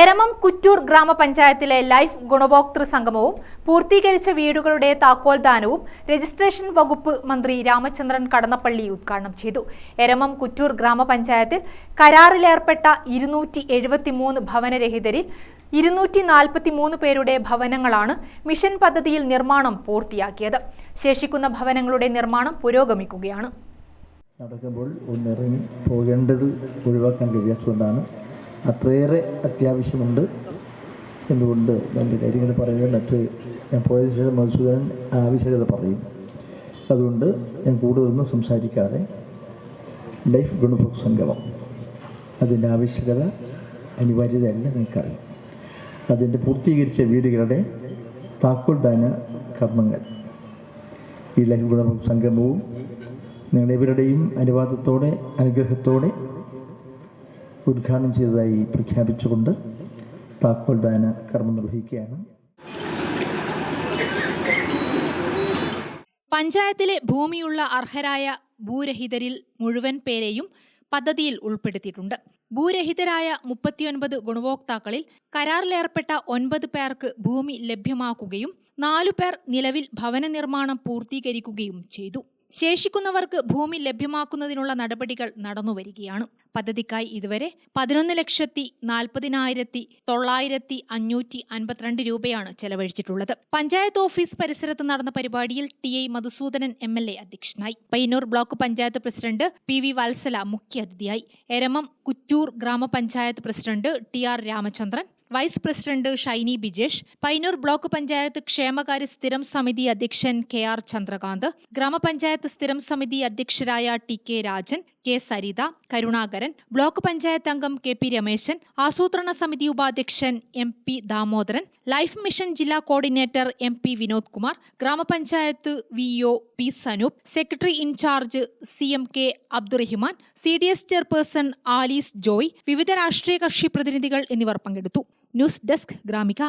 എരമം കുറ്റൂർ ഗ്രാമപഞ്ചായത്തിലെ ലൈഫ് ഗുണഭോക്തൃ സംഗമവും പൂർത്തീകരിച്ച വീടുകളുടെ താക്കോൽദാനവും രജിസ്ട്രേഷൻ വകുപ്പ് മന്ത്രി രാമചന്ദ്രൻ കടന്നപ്പള്ളി ഉദ്ഘാടനം ചെയ്തു. എരമം കുറ്റൂർ ഗ്രാമപഞ്ചായത്തിൽ കരാറിലേർപ്പെട്ട ഇരുന്നൂറ്റി എഴുപത്തിമൂന്ന് ഭവനരഹിതരിൽ ഇരുന്നൂറ്റി നാൽപ്പത്തിമൂന്ന് പേരുടെ ഭവനങ്ങളാണ് മിഷൻ പദ്ധതിയിൽ നിർമ്മാണം പൂർത്തിയാക്കിയത്. ശേഷിക്കുന്ന ഭവനങ്ങളുടെ നിർമ്മാണം പുരോഗമിക്കുകയാണ്. നടക്കുമ്പോൾ ഒന്നിറങ്ങി പോകേണ്ടത് ഒഴിവാക്കാൻ കഴിയാത്തതുകൊണ്ടാണ് അത്രയേറെ അത്യാവശ്യമുണ്ട് എന്തുകൊണ്ട് എന്റെ കാര്യങ്ങൾ പറയുന്നത് മറ്റ് ഞാൻ പോയതിനു ശേഷം മധുസൂദനൻ ആവശ്യകത പറയും. അതുകൊണ്ട് ഞാൻ കൂടുതലൊന്നും സംസാരിക്കാതെ ലൈഫ് ഗുണഭോഗ് സംഗമം. അതിന്റെ ആവശ്യകത അനിവാര്യതയല്ല നിങ്ങൾക്കറിയാം അതിന്റെ പൂർത്തീകരിച്ച വീടുകളുടെ താക്കോൽദാന കർമ്മങ്ങൾ. ഈ ലൈഫ് ഗുണഭോഗ് സംഗമവും നിങ്ങളെവരുടെയും അനുവാദത്തോടെ അനുഗ്രഹത്തോടെ ഉദ്ഘാടനം ചെയ്തതായി പ്രഖ്യാപിച്ചുകൊണ്ട് താക്കോൽദാന കർമ്മം നിർവഹിക്കുകയാണ്. പഞ്ചായത്തിലെ ഭൂമിയുള്ള അർഹരായ ഭൂരഹിതരിൽ മുഴുവൻ പേരെയും പദ്ധതിയിൽ ഉൾപ്പെടുത്തിയിട്ടുണ്ട്. ഭൂരഹിതരായ മുപ്പത്തിയൊൻപത് ഗുണഭോക്താക്കളിൽ കരാറിലേർപ്പെട്ട ഒൻപത് പേർക്ക് ഭൂമി ലഭ്യമാക്കുകയും നാലു പേർ നിലവിൽ ഭവന നിർമ്മാണം പൂർത്തീകരിക്കുകയും ചെയ്തു. ശേഷിക്കുന്നവർക്ക് ഭൂമി ലഭ്യമാക്കുന്നതിനുള്ള നടപടികൾ നടന്നുവരികയാണ് പദ്ധതിക്കായി ഇതുവരെ പതിനൊന്ന് ലക്ഷത്തി നാൽപ്പതിനായിരത്തി തൊള്ളായിരത്തി അഞ്ഞൂറ്റി അൻപത്തിരണ്ട് രൂപയാണ് ചെലവഴിച്ചിട്ടുള്ളത്. പഞ്ചായത്ത് ഓഫീസ് പരിസരത്ത് നടന്ന പരിപാടിയിൽ T I Madhusoodanan M L A അധ്യക്ഷനായി. Payyanur block panchayat president P V Vatsala മുഖ്യാതിഥിയായി. എരമം കുറ്റൂർ ഗ്രാമപഞ്ചായത്ത് president T R Ramachandran vice president Shiny Bijesh Painur block panchayat ക്ഷേമകാര്യ സ്ഥിരം സമിതി അധ്യക്ഷൻ കെ ആർ ചന്ദ്രകാന്ത് ഗ്രാമപഞ്ചായത്ത് സ്ഥിരം സമിതി അധ്യക്ഷരായ T K Rajan K Saritha Karunakaran block panchayat അംഗം കെ പി രമേശൻ ആസൂത്രണ സമിതി ഉപാധ്യക്ഷൻ M P Damodaran life mission ജില്ലാ coordinator M P Vinod Kumar ഗ്രാമപഞ്ചായത്ത് V O P Sanoop secretary in charge C M K Abdurahiman C D S chairperson Alice Joy വിവിധ രാഷ്ട്രീയ കക്ഷി പ്രതിനിധികൾ എന്നിവർ പങ്കെടുത്തു. News desk Gramika